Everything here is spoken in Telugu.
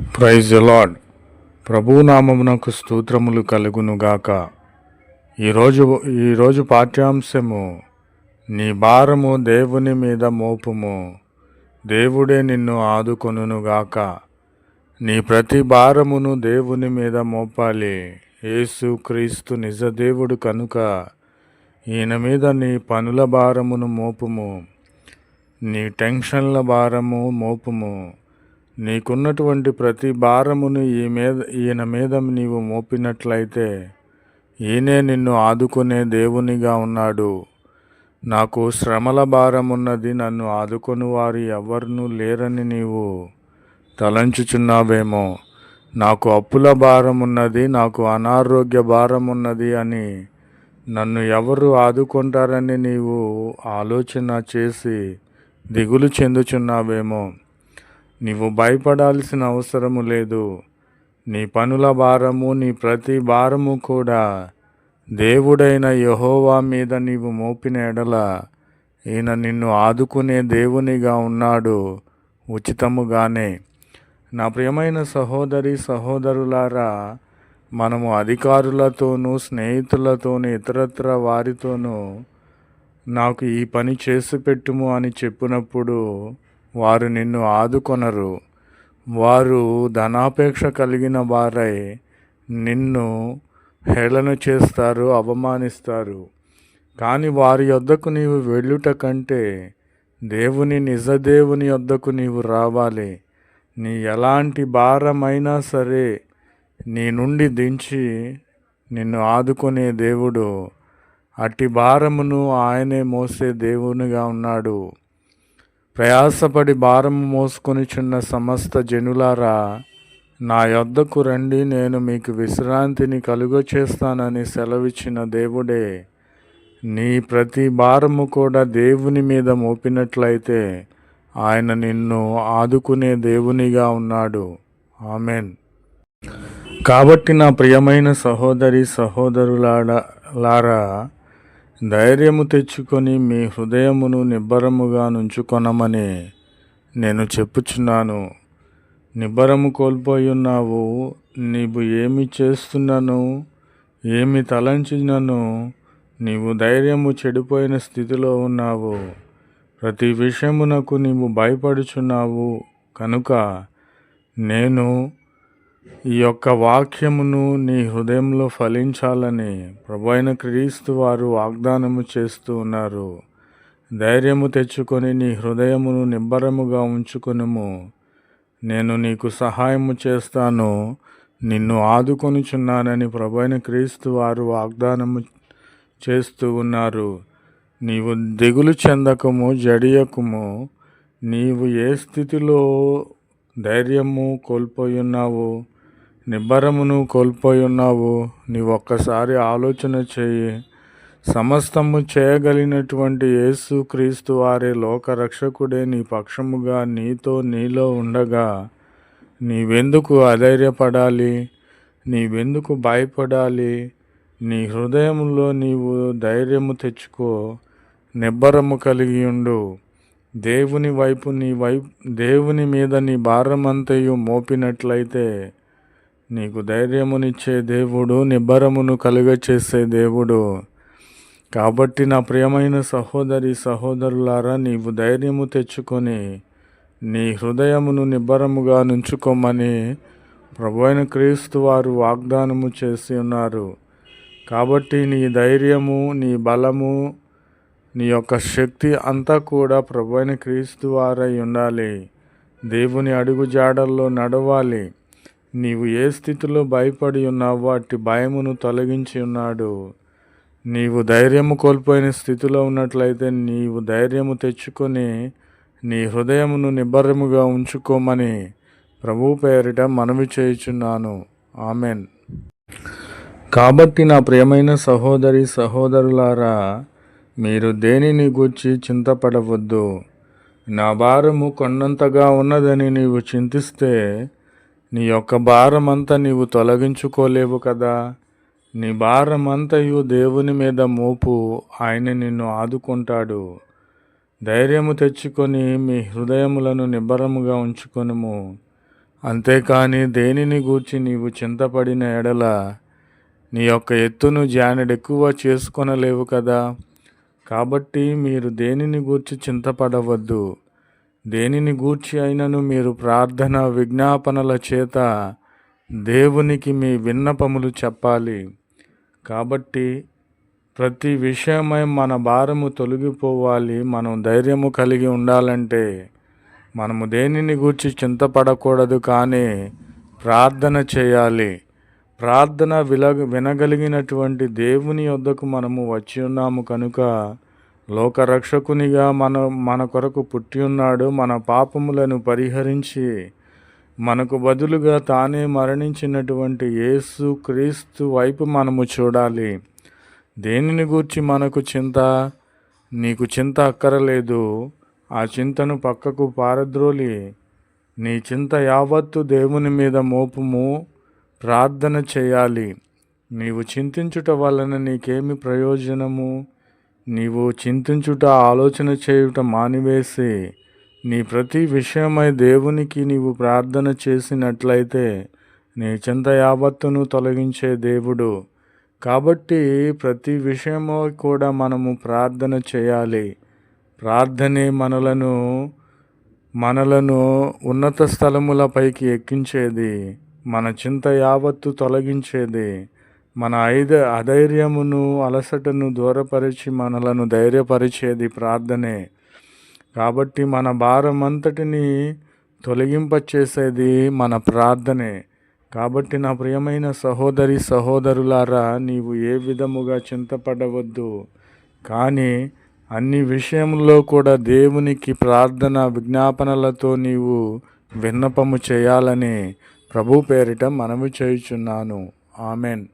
ప్రైజ్ లార్డ్ ప్రభునామమునకు స్తోత్రములు కలుగునుగాక ఈరోజు ఈరోజు పాఠ్యాంశము నీ భారము దేవుని మీద మోపుము. దేవుడే నిన్ను ఆదుకొనుగాక నీ ప్రతి భారమును దేవుని మీద మోపాలి. యేసు క్రీస్తు నిజ దేవుడు కనుక ఈయన మీద నీ పనుల భారమును మోపుము. నీ టెన్షన్ల భారము మోపుము. నీకున్నటువంటి ప్రతి భారమును ఈ మీద ఈయన మీద నీవు మోపినట్లయితే ఈయనే నిన్ను ఆదుకునే దేవునిగా ఉన్నాడు. నాకు శ్రమల భారమున్నది నన్ను ఆదుకొని వారు ఎవరినూ లేరని నీవు తలంచుచున్నావేమో. నాకు అప్పుల భారమున్నది నాకు అనారోగ్య భారమున్నది అని నన్ను ఎవరు ఆదుకుంటారని నీవు ఆలోచన చేసి దిగులు చెందుచున్నావేమో. నీవు భయపడాల్సిన అవసరము లేదు. నీ పనుల భారము నీ ప్రతి భారము కూడా దేవుడైన యహోవా మీద నీవు మోపిన ఎడల ఈయన నిన్ను ఆదుకునే దేవునిగా ఉన్నాడు ఉచితముగానే. నా ప్రియమైన సహోదరి సహోదరులారా మనము అధికారులతోనూ స్నేహితులతోనూ ఇతరత్ర వారితోనూ నాకు ఈ పని చేసి పెట్టుము అని చెప్పినప్పుడు వారు నిన్ను ఆదుకొనరు. వారు ధనాపేక్ష కలిగిన వారై నిన్ను హేళన చేస్తారు అవమానిస్తారు. కానీ వారి యొద్దకు నీవు వెళ్ళుట కంటే దేవుని నిజదేవుని యొద్దకు నీవు రావాలి. నీ ఎలాంటి భారమైనా సరే నీ నుండి దించి నిన్ను ఆదుకునే దేవుడు. అట్టి భారమును ఆయనే మోసే దేవునిగా ఉన్నాడు. ప్రయాసపడి భారము మోసుకొనిచున్న సమస్త జనులారా నా యొద్దకు రండి నేను మీకు విశ్రాంతిని కలుగ చేస్తానని సెలవిచ్చిన దేవుడే నీ ప్రతి భారము కూడా దేవుని మీద మోపినట్లయితే ఆయన నిన్ను ఆదుకునే దేవునిగా ఉన్నాడు. ఆమెన్. కాబట్టి నా ప్రియమైన సహోదరి సహోదరులారా ధైర్యము తెచ్చుకొని మీ హృదయమును నిబ్బరముగా నుంచుకొనమని నేను చెప్పుచున్నాను. నిబ్బరము కోల్పోయున్నావు నీవు ఏమి చేస్తున్నాను ఏమి తలంచినను నీవు ధైర్యము చెడిపోయిన స్థితిలో ఉన్నావు. ప్రతి విషయమునకు నీవు భయపడుచున్నావు. కనుక నేను ఈ యొక్క వాక్యమును నీ హృదయంలో ఫలించాలని ప్రభు క్రీస్తు వారు వాగ్దానము చేస్తూ ఉన్నారు. ధైర్యము తెచ్చుకొని నీ హృదయమును నిబ్బరముగా ఉంచుకొనుము. నేను నీకు సహాయము చేస్తాను. నిన్ను ఆదుకొనుచున్నానని ప్రభు క్రీస్తు వారు వాగ్దానము చేస్తూ ఉన్నారు. నీవు దిగులు చెందకము జడియకము. నీవు ఏ స్థితిలో ధైర్యము కోల్పోయి ఉన్నావు నిబ్బరమును కోల్పోయి ఉన్నావు నీవు ఒక్కసారి ఆలోచన చేయి. సమస్తము చేయగలిగినటువంటి యేసు క్రీస్తు వారే లోక రక్షకుడే నీ పక్షముగా నీతో నీలో ఉండగా నీవెందుకు అధైర్యపడాలి? నీవెందుకు భయపడాలి? నీ హృదయంలో నీవు ధైర్యము తెచ్చుకో. నిబ్బరము కలిగి ఉండు. దేవుని వైపు నీ వైపు దేవుని మీద నీ భారమంతయు మోపినట్లయితే నీకు ధైర్యమునిచ్చే దేవుడు నిబ్బరమును కలుగచేసే దేవుడు. కాబట్టి నా ప్రియమైన సహోదరి సహోదరులారా నీవు ధైర్యము తెచ్చుకొని నీ హృదయమును నిబ్బరముగా నుంచుకోమని ప్రభు అయిన క్రీస్తు వారు వాగ్దానము చేసి ఉన్నారు. కాబట్టి నీ ధైర్యము నీ బలము నీ యొక్క శక్తి అంతా కూడా ప్రభు అయిన క్రీస్తు వారై ఉండాలి. దేవుని అడుగు జాడల్లో నడవాలి. నీవు ఏ స్థితిలో భయపడి ఉన్నావో అట్టి భయమును తొలగించి ఉన్నాడు. నీవు ధైర్యము కోల్పోయిన స్థితిలో ఉన్నట్లయితే నీవు ధైర్యము తెచ్చుకొని నీ హృదయమును నిబ్బరముగా ఉంచుకోమని ప్రభు పేరిట మనవి చేయుచున్నాను. ఆమెన్. కాబట్టి నా ప్రియమైన సహోదరి సహోదరులారా మీరు దేనిని గూర్చి చింతపడవద్దు. నా భారము కొన్నంతగా ఉన్నదని నీవు చింతిస్తే నీ యొక్క భారమంతా నీవు తొలగించుకోలేవు కదా. నీ భారమంతయు దేవుని మీద మోపు ఆయన నిన్ను ఆదుకుంటాడు. ధైర్యము తెచ్చుకొని మీ హృదయములను నిబ్బరముగా ఉంచుకొనుము. అంతేకాని దేనిని గూర్చి నీవు చింతపడిన ఎడల నీ యొక్క ఎత్తును జానెడెక్కువ చేసుకొనలేవు కదా. కాబట్టి మీరు దేనిని గూర్చి చింతపడవద్దు. దేనిని గూర్చి అయినను మీరు ప్రార్థన విజ్ఞాపనల చేత దేవునికి మీ విన్నపములు చెప్పాలి. కాబట్టి ప్రతి విషయమై మన భారము తొలగిపోవాలి. మనం ధైర్యము కలిగి ఉండాలంటే మనము దేనిని గూర్చి చింతపడకూడదు కానీ ప్రార్థన చేయాలి. ప్రార్థన విలగ వినగలిగినటువంటి దేవుని వద్దకు మనము వచ్చి ఉన్నాము కనుక లోకరక్షకునిగా మన మన కొరకు పుట్టి ఉన్నాడు మన పాపములను పరిహరించి మనకు బదులుగా తానే మరణించినటువంటి యేసు క్రీస్తు వైపు మనము చూడాలి. దేనిని గూర్చి మనకు చింత? నీకు చింత అక్కరలేదు. ఆ చింతను పక్కకు పారద్రోలి. నీ చింత యావత్తు దేవుని మీద మోపుము. ప్రార్థన చేయాలి. నీవు చింతించుట వలన నీకేమి ప్రయోజనము? నీవు చింతించుట ఆలోచన చేయుట మానివేసి నీ ప్రతి విషయమై దేవునికి నీవు ప్రార్థన చేసినట్లయితే నీ చింత యావత్తును తొలగించే దేవుడు. కాబట్టి ప్రతి విషయము కూడా మనము ప్రార్థన చేయాలి. ప్రార్థనే మనలను మనలను ఉన్నత స్థలములపైకి ఎక్కించేది. మన చింత యావత్తు తొలగించేది మన ఐద అధైర్యమును అలసటను దూరపరిచి మనలను ధైర్యపరిచేది ప్రార్థనే. కాబట్టి మన భారం అంతటిని తొలగింపచేసేది మన ప్రార్థనే. కాబట్టి నా ప్రియమైన సహోదరి సహోదరులారా నీవు ఏ విధముగా చింతపడవద్దు. కానీ అన్ని విషయంలో కూడా దేవునికి ప్రార్థన విజ్ఞాపనలతో నీవు విన్నపము చేయాలని. ప్రభు పేరిట మనవి చేయుచున్నాను. ఆమెన్.